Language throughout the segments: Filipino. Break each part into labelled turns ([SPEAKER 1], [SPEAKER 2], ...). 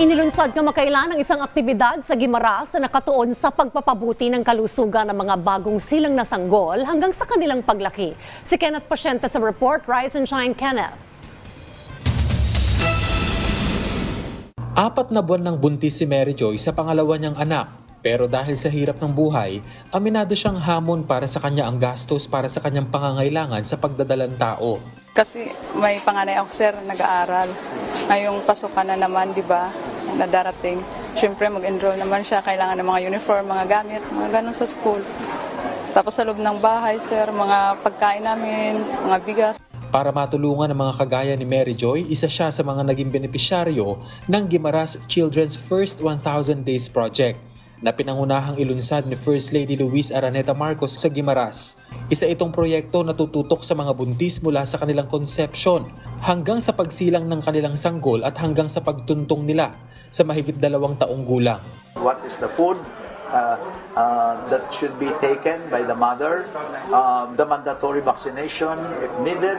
[SPEAKER 1] Inilunsad kamakailan ang isang aktibidad sa Gimaras na nakatuon sa pagpapabuti ng kalusugan ng mga bagong silang na sanggol hanggang sa kanilang paglaki. Si Kenneth Pasyente sa report, Rise and Shine Kenneth.
[SPEAKER 2] Apat na buwan ng buntis si Mary Joy sa pangalawa niyang anak. Pero dahil sa hirap ng buhay, aminado siyang hamon para sa kanya ang gastos para sa kanyang pangangailangan sa pagdadalang tao.
[SPEAKER 3] Kasi may panganay ako, sir, nag-aaral. Ngayong pasukan na naman, di ba, na darating. Siyempre, mag-enroll naman siya. Kailangan ng mga uniform, mga gamit, mga ganun sa school. Tapos sa loob ng bahay, sir, mga pagkain namin, mga bigas.
[SPEAKER 2] Para matulungan ang mga kagaya ni Mary Joy, isa siya sa mga naging benepisyaryo ng Gimaras Children's First 1,000 Days Project na pinangunahang ilunsad ni First Lady Luis Araneta Marcos sa Gimaras. Isa itong proyekto na tututok sa mga buntis mula sa kanilang conception hanggang sa pagsilang ng kanilang sanggol at hanggang sa pagtuntong nila sa mahigit dalawang taong gulang.
[SPEAKER 4] what is the food uh, uh, that should be taken by the mother, um, the mandatory vaccination if needed,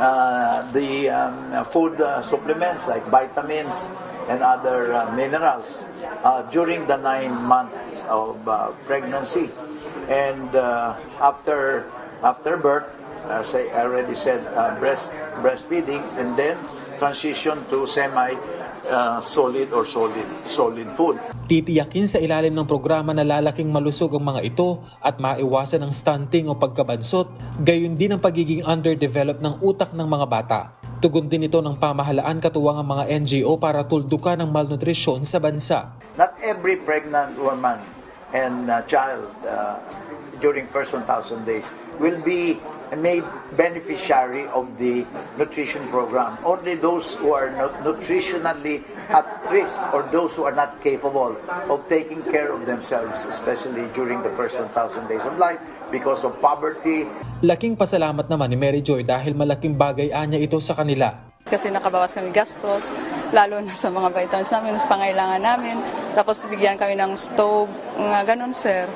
[SPEAKER 4] uh, the um, food uh, supplements like vitamins and other uh, minerals uh, during the nine months of uh, pregnancy. And uh, after after birth, as I already said, uh, breast breastfeeding, and then transition to semi uh, solid or solid solid food.
[SPEAKER 2] Titiyakin sa ilalim ng programa na lalaking malusog ang mga ito at maiwasan ang stunting o pagkabansot, gayon din ang pagiging underdeveloped ng utak ng mga bata. Tugon din ito ng pamahalaan katuwang ang mga NGO para tuldukan ang malnutrisyon sa bansa.
[SPEAKER 4] Not every pregnant woman and uh, child uh, during first 1,000 days will be made beneficiary of the nutrition program. Only those who are not nutritionally at risk or those who are not capable of taking care of themselves, especially during the first 1,000 days of life because of poverty,
[SPEAKER 2] Laking pasalamat naman ni Mary Joy dahil malaking bagay anya ito sa kanila.
[SPEAKER 3] Kasi nakabawas kami gastos, lalo na sa mga vitamins namin, sa pangailangan namin. Tapos bigyan kami ng stove, mga ganun, sir.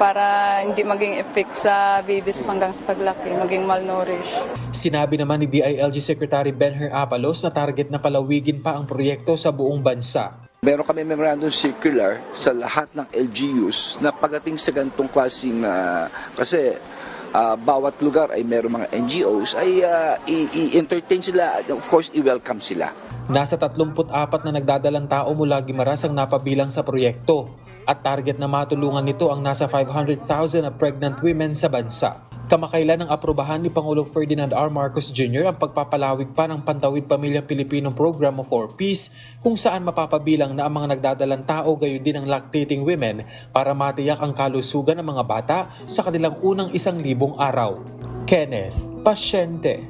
[SPEAKER 3] Para hindi maging effect sa babies hanggang sa paglaki, maging malnourished.
[SPEAKER 2] Sinabi naman ni DILG Secretary Benher Apalos na target na palawigin pa ang proyekto sa buong bansa.
[SPEAKER 5] Meron kami memorandum circular sa lahat ng LGUs na pagdating sa ganitong klaseng ah, kasi ah, bawat lugar ay meron mga NGOs ay i- i-entertain sila of course i-welcome sila.
[SPEAKER 2] Nasa 34 na nagdadalang tao mula Gimaras ang napabilang sa proyekto at target na matulungan nito ang nasa 500,000 na pregnant women sa bansa. Kamakailan ang aprobahan ni Pangulong Ferdinand R. Marcos Jr. ang pagpapalawig pa ng Pantawid Pamilyang Pilipino Program for Peace kung saan mapapabilang na ang mga nagdadalang tao gayon din ang lactating women para matiyak ang kalusugan ng mga bata sa kanilang unang isang libong araw. Kenneth Pasyente